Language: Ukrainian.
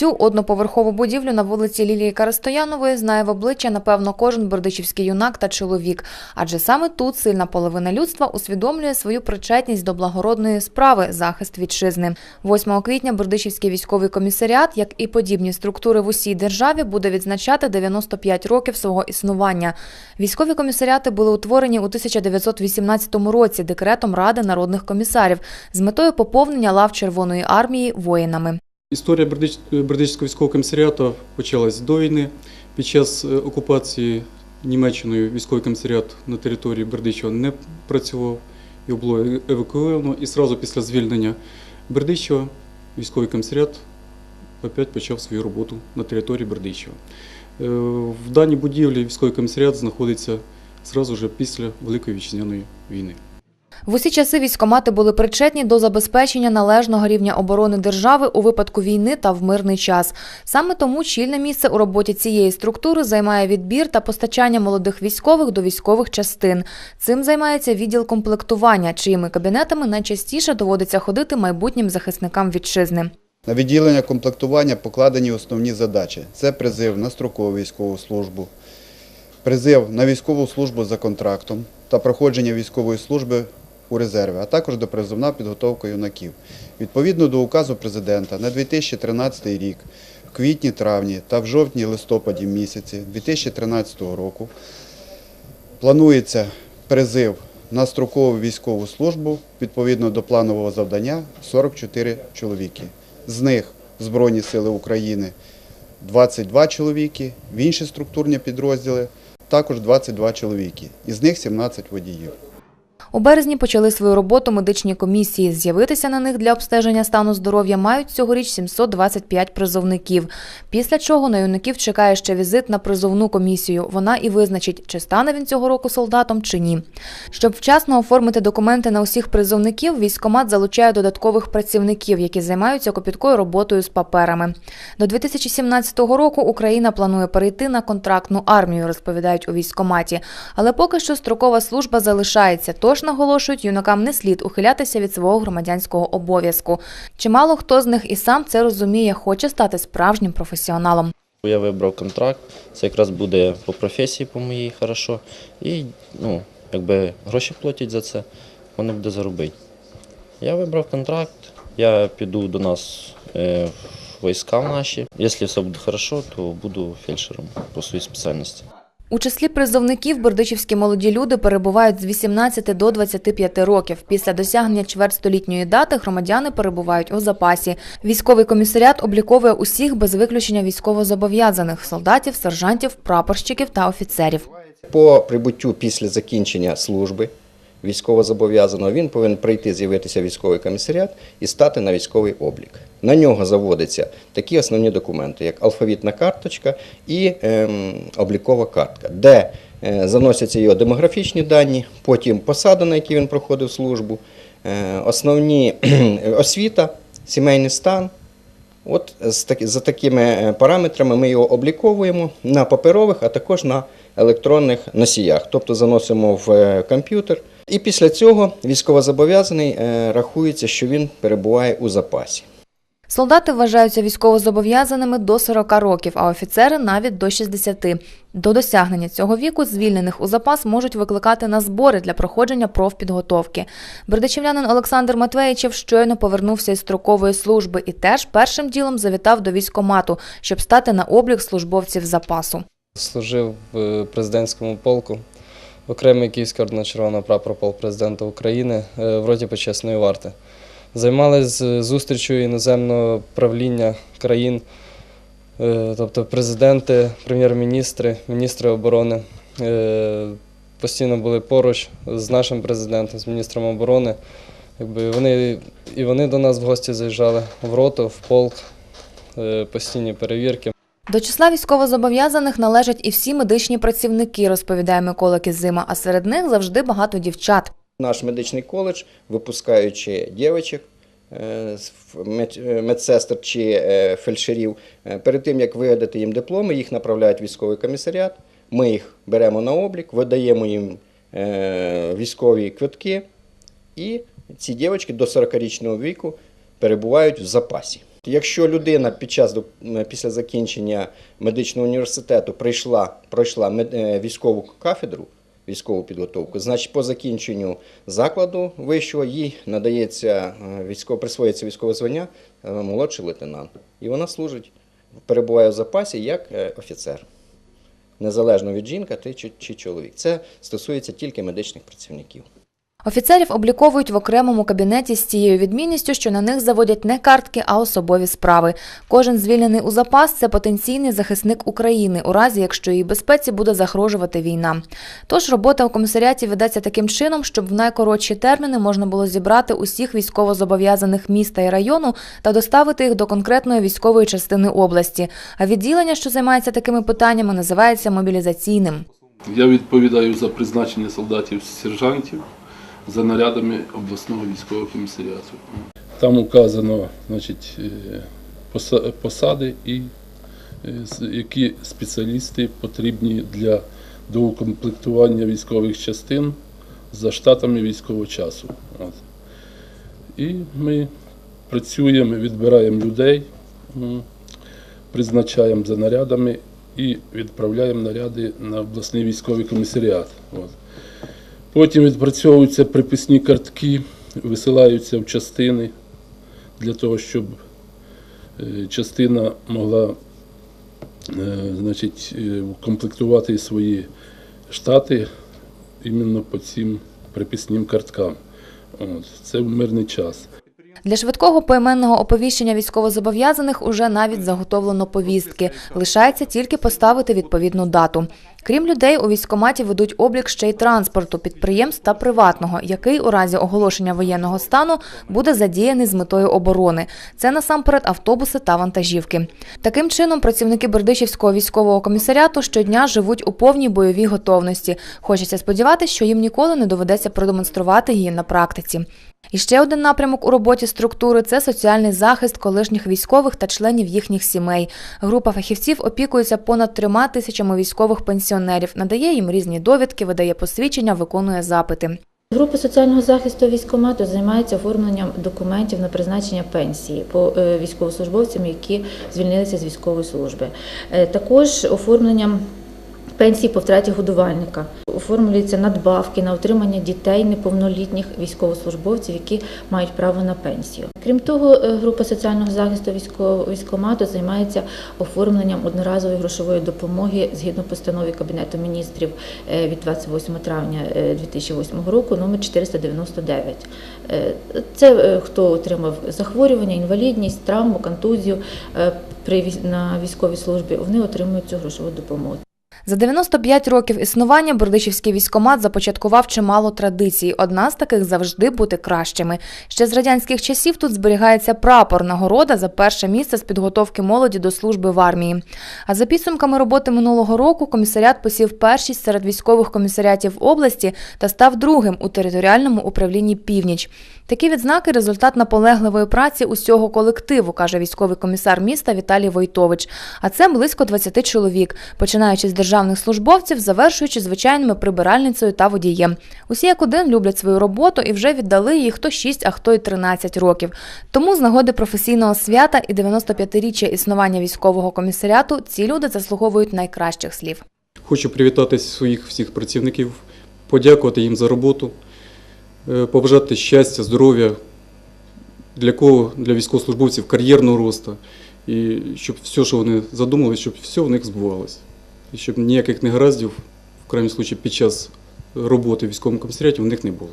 Цю одноповерхову будівлю на вулиці Лілії Карастоянової знає в обличчя, напевно, кожен бердичівський юнак та чоловік. Адже саме тут сильна половина людства усвідомлює свою причетність до благородної справи захист вітчизни. 8 квітня Бердичівський військовий комісаріат, як і подібні структури в усій державі, буде відзначати 95 років свого існування. Військові комісаріати були утворені у 1918 році декретом Ради народних комісарів з метою поповнення лав Червоної армії воїнами. Історія Бердич- Бердичівського військового комісаріату почалась до війни. Під час е, окупації Німеччиною військовий комісаріат на території Бердичева не працював, його було е- евакуовано. І одразу після звільнення Бердичева військовий комісаріат опять почав свою роботу на території Бердичева. Е, В даній будівлі військовий комісаріат знаходиться вже після Великої вітчизняної війни. В усі часи військомати були причетні до забезпечення належного рівня оборони держави у випадку війни та в мирний час. Саме тому чільне місце у роботі цієї структури займає відбір та постачання молодих військових до військових частин. Цим займається відділ комплектування, чиїми кабінетами найчастіше доводиться ходити майбутнім захисникам вітчизни. На відділення комплектування покладені основні задачі: це призив на строкову військову службу, призив на військову службу за контрактом та проходження військової служби у резерві, а також допризовна підготовка юнаків. Відповідно до указу президента на 2013 рік, в квітні-травні та в жовтні-листопаді місяці 2013 року планується призив на строкову військову службу відповідно до планового завдання 44 чоловіки. З них в Збройні Сили України 22 чоловіки, в інші структурні підрозділи також 22 чоловіки, із них 17 водіїв. У березні почали свою роботу медичні комісії. З'явитися на них для обстеження стану здоров'я мають цьогоріч 725 призовників. Після чого на юнаків чекає ще візит на призовну комісію. Вона і визначить, чи стане він цього року солдатом чи ні. Щоб вчасно оформити документи на усіх призовників, військомат залучає додаткових працівників, які займаються копіткою роботою з паперами. До 2017 року Україна планує перейти на контрактну армію, розповідають у військоматі. Але поки що строкова служба залишається. Тож наголошують, юнакам не слід ухилятися від свого громадянського обов'язку. Чимало хто з них і сам це розуміє, хоче стати справжнім професіоналом. Я вибрав контракт, це якраз буде по професії по моїй хорошо. І ну, якби гроші платять за це, воно буде заробити. Я вибрав контракт, я піду до нас е, в війська наші. Якщо все буде хорошо, то буду фельдшером по своїй спеціальності. У числі призовників бердичівські молоді люди перебувають з 18 до 25 років. Після досягнення чвертьстолітньої дати громадяни перебувають у запасі. Військовий комісаріат обліковує усіх без виключення військовозобов'язаних солдатів, сержантів, прапорщиків та офіцерів. По прибуттю після закінчення служби військовозобов'язаного він повинен прийти, з'явитися військовий комісаріат і стати на військовий облік. На нього заводяться такі основні документи, як алфавітна карточка і ем, облікова картка, де е, заносяться його демографічні дані, потім посада, на якій він проходив службу, е, основні освіта, сімейний стан. От за такими е, параметрами ми його обліковуємо на паперових, а також на електронних носіях, тобто заносимо в е, комп'ютер. І після цього військовозобов'язаний е, рахується, що він перебуває у запасі. Солдати вважаються військовозобов'язаними до 40 років, а офіцери навіть до 60. До досягнення цього віку звільнених у запас можуть викликати на збори для проходження профпідготовки. Бердичівлянин Олександр Матвеїчев щойно повернувся із строкової служби і теж першим ділом завітав до військомату, щоб стати на облік службовців запасу. Служив в президентському полку, окремий Київський орден Червоного прапора полк президента України е, в роті почесної варти. Займалися зустрічю іноземного правління країн, е, тобто президенти, прем'єр-міністри, міністри оборони. Е, Постійно були поруч з нашим президентом, з міністром оборони. Якби вони, і вони до нас в гості заїжджали в роту, в полк, е, постійні перевірки. До числа військовозобов'язаних належать і всі медичні працівники, розповідає Микола Кізима, а серед них завжди багато дівчат. Наш медичний коледж, випускаючи дівчат, е, е, медсестер чи е, фельдшерів, перед тим як видати їм дипломи, їх направляють в військовий комісаріат. Ми їх беремо на облік, видаємо їм військові квитки, і ці дівчатки до 40-річного віку перебувають в запасі. Якщо людина під час після закінчення медичного університету прийшла, пройшла е, військову кафедру, військову підготовку, значить по закінченню закладу вищого їй надається е, військово, присвоюється військове звання е, молодший лейтенант. І вона служить, перебуває в запасі як офіцер. Незалежно від жінка ти чи чоловік. Це стосується тільки медичних працівників. Офіцерів обліковують в окремому кабінеті з тією відмінністю, що на них заводять не картки, а особові справи. Кожен звільнений у запас це потенційний захисник України, у разі якщо її безпеці буде загрожувати війна. Тож робота у комісаріаті ведеться таким чином, щоб в найкоротші терміни можна було зібрати усіх військовозобов'язаних міста і району та доставити їх до конкретної військової частини області. А відділення, що займається такими питаннями, називається мобілізаційним. Я відповідаю за призначення солдатів сержантів за нарядами обласного військового комісаріату. Там указано значить, е, посади і е, які спеціалісти потрібні для доукомплектування військових частин за штатами військового часу. От. І ми працюємо, відбираємо людей, призначаємо за нарядами і відправляємо наряди на обласний військовий комісаріат. От. Потім відпрацьовуються приписні картки, висилаються в частини для того, щоб е, частина могла е, значить, е, комплектувати свої штати іменно по цим приписним карткам. Це в мирний час. Для швидкого поіменного оповіщення військовозобов'язаних уже навіть заготовлено повістки. Лишається тільки поставити відповідну дату. Крім людей, у військкоматі ведуть облік ще й транспорту, підприємств та приватного, який у разі оголошення воєнного стану буде задіяний з метою оборони. Це насамперед автобуси та вантажівки. Таким чином, працівники Бердичівського військового комісаріату щодня живуть у повній бойовій готовності. Хочеться сподіватися, що їм ніколи не доведеться продемонструвати її на практиці. І ще один напрямок у роботі структури це соціальний захист колишніх військових та членів їхніх сімей. Група фахівців опікується понад трьома тисячами військових пенсіонерів, надає їм різні довідки, видає посвідчення, виконує запити. Група соціального захисту військкомату займається оформленням документів на призначення пенсії по е, військовослужбовцям, які звільнилися з військової служби. Е, Також оформленням пенсії по втраті годувальника. Оформлюються надбавки на утримання дітей неповнолітніх військовослужбовців, які мають право на пенсію. Крім того, е, група соціального захисту військкомату займається оформленням одноразової грошової допомоги згідно постанови Кабінету міністрів е, від 28 травня е, 2008 року, номер 499. Е, Це е, хто отримав захворювання, інвалідність, травму, контузію е, при на військовій службі, вони отримують цю грошову допомогу. За 95 років існування Бердичівський військомат започаткував чимало традицій. Одна з таких завжди бути кращими. Ще з радянських часів тут зберігається прапор нагорода за перше місце з підготовки молоді до служби в армії. А за підсумками роботи минулого року комісаріат посів першість серед військових комісаріатів області та став другим у територіальному управлінні Північ. Такі відзнаки результат наполегливої праці усього колективу, каже військовий комісар міста Віталій Войтович. А це близько 20 чоловік, починаючи з державних службовців, завершуючи звичайними прибиральницею та водієм. Усі як один люблять свою роботу і вже віддали їй хто 6, а хто й 13 років. Тому з нагоди професійного свята і 95-річчя існування військового комісаріату ці люди заслуговують найкращих слів. Хочу привітати своїх всіх працівників, подякувати їм за роботу, е, побажати щастя, здоров'я, для кого, для військовослужбовців кар'єрного росту, і щоб все, що вони задумали, щоб все в них збувалося. І щоб ніяких негараздів, в крайньому случаї, під час роботи військовому комісаріаті в них не було.